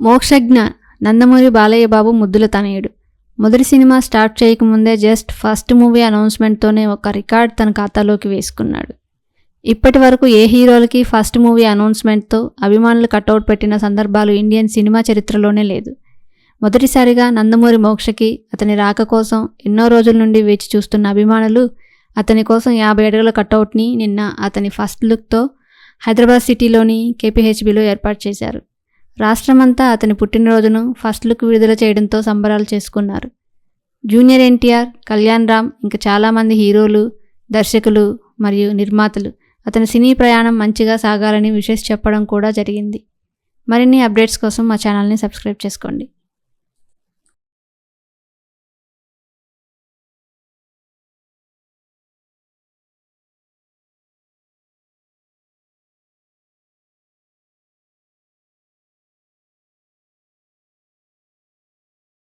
మోక్షజ్ఞ నందమూరి బాలయ్య బాబు ముద్దుల తనయుడు. మొదటి సినిమా స్టార్ట్ చేయకముందే జస్ట్ ఫస్ట్ మూవీ అనౌన్స్మెంట్తోనే ఒక రికార్డ్ తన ఖాతాలోకి వేసుకున్నాడు. ఇప్పటి వరకు ఏ హీరోలకి ఫస్ట్ మూవీ అనౌన్స్మెంట్తో అభిమానులు కటౌట్ పెట్టిన సందర్భాలు ఇండియన్ సినిమా చరిత్రలోనే లేదు. మొదటిసారిగా నందమూరి మోక్షకి అతని రాక కోసం ఎన్నో రోజుల నుండి వేచి చూస్తున్న అభిమానులు అతని కోసం యాభై అడుగుల కటౌట్ని నిన్న అతని ఫస్ట్ లుక్తో హైదరాబాద్ సిటీలోని కేపీహెచ్బిలో ఏర్పాటు చేశారు. రాష్ట్రమంతా అతని పుట్టినరోజును ఫస్ట్ లుక్ విడుదల చేయడంతో సంబరాలు చేసుకున్నారు. జూనియర్ ఎన్టీఆర్ కళ్యాణ్ రామ్ ఇంకా చాలామంది హీరోలు దర్శకులు మరియు నిర్మాతలు అతని సినీ ప్రయాణం మంచిగా సాగాలని విషెస్ చెప్పడం కూడా జరిగింది. మరిన్ని అప్డేట్స్ కోసం మా ఛానల్ని సబ్స్క్రైబ్ చేసుకోండి.